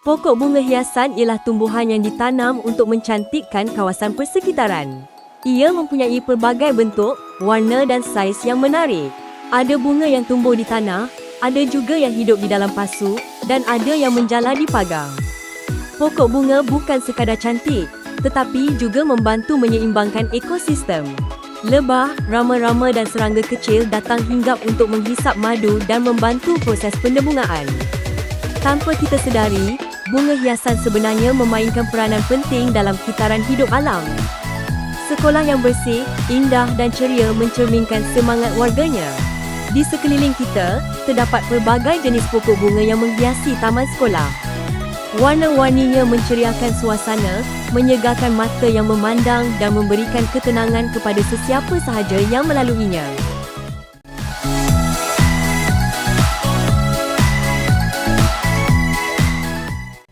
Pokok bunga hiasan ialah tumbuhan yang ditanam untuk mencantikkan kawasan persekitaran. Ia mempunyai pelbagai bentuk, warna dan saiz yang menarik. Ada bunga yang tumbuh di tanah, ada juga yang hidup di dalam pasu dan ada yang menjala di pagar. Pokok bunga bukan sekadar cantik, tetapi juga membantu menyeimbangkan ekosistem. Lebah, rama-rama dan serangga kecil datang hinggap untuk menghisap madu dan membantu proses pendebungaan. Tanpa kita sedari, bunga hiasan sebenarnya memainkan peranan penting dalam kitaran hidup alam. Sekolah yang bersih, indah dan ceria mencerminkan semangat warganya. Di sekeliling kita, terdapat pelbagai jenis pokok bunga yang menghiasi taman sekolah. Warna-warninya menceriakan suasana, menyegarkan mata yang memandang dan memberikan ketenangan kepada sesiapa sahaja yang melaluinya.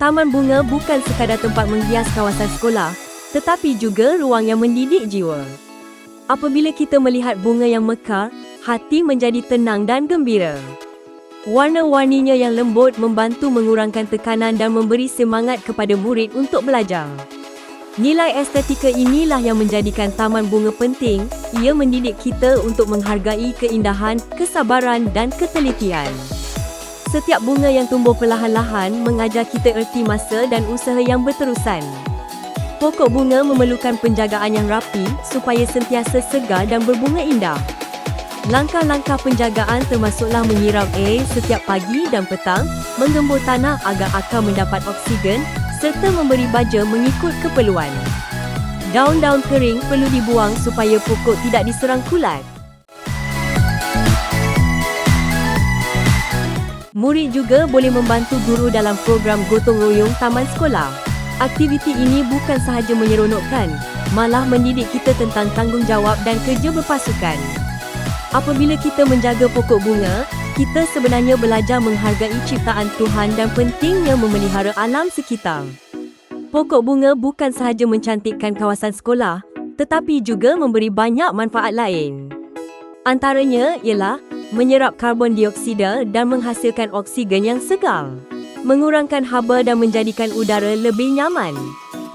Taman bunga bukan sekadar tempat menghias kawasan sekolah, tetapi juga ruang yang mendidik jiwa. Apabila kita melihat bunga yang mekar, hati menjadi tenang dan gembira. Warna-warninya yang lembut membantu mengurangkan tekanan dan memberi semangat kepada murid untuk belajar. Nilai estetika inilah yang menjadikan taman bunga penting. Ia mendidik kita untuk menghargai keindahan, kesabaran dan ketelitian. Setiap bunga yang tumbuh perlahan-lahan mengajar kita erti masa dan usaha yang berterusan. Pokok bunga memerlukan penjagaan yang rapi supaya sentiasa segar dan berbunga indah. Langkah-langkah penjagaan termasuklah menyiram air setiap pagi dan petang, menggembur tanah agar akar mendapat oksigen serta memberi baja mengikut keperluan. Daun-daun kering perlu dibuang supaya pokok tidak diserang kulat. Murid juga boleh membantu guru dalam program gotong royong taman sekolah. Aktiviti ini bukan sahaja menyeronokkan, malah mendidik kita tentang tanggungjawab dan kerja berpasukan. Apabila kita menjaga pokok bunga, kita sebenarnya belajar menghargai ciptaan Tuhan dan pentingnya memelihara alam sekitar. Pokok bunga bukan sahaja mencantikkan kawasan sekolah, tetapi juga memberi banyak manfaat lain. Antaranya ialah menyerap karbon dioksida dan menghasilkan oksigen yang segar, mengurangkan haba dan menjadikan udara lebih nyaman,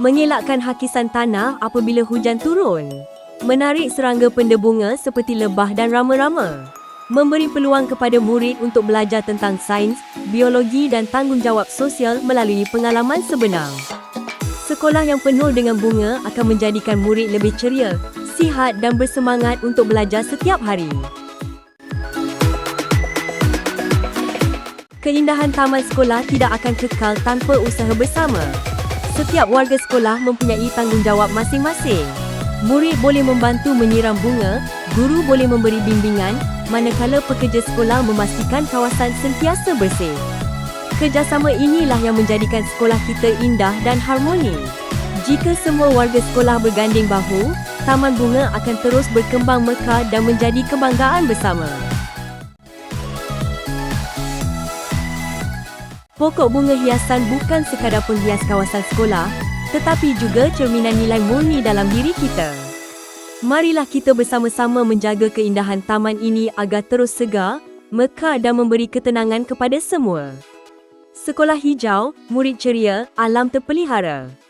mengelakkan hakisan tanah apabila hujan turun, menarik serangga pendebunga seperti lebah dan rama-rama, memberi peluang kepada murid untuk belajar tentang sains, biologi dan tanggungjawab sosial melalui pengalaman sebenar. Sekolah yang penuh dengan bunga akan menjadikan murid lebih ceria, sihat dan bersemangat untuk belajar setiap hari. Keindahan taman sekolah tidak akan kekal tanpa usaha bersama. Setiap warga sekolah mempunyai tanggungjawab masing-masing. Murid boleh membantu menyiram bunga, guru boleh memberi bimbingan, manakala pekerja sekolah memastikan kawasan sentiasa bersih. Kerjasama inilah yang menjadikan sekolah kita indah dan harmoni. Jika semua warga sekolah berganding bahu, taman bunga akan terus berkembang mekar dan menjadi kebanggaan bersama. Pokok bunga hiasan bukan sekadar penghias kawasan sekolah, tetapi juga cerminan nilai murni dalam diri kita. Marilah kita bersama-sama menjaga keindahan taman ini agar terus segar, mekar dan memberi ketenangan kepada semua. Sekolah Hijau, Murid Ceria, Alam Terpelihara.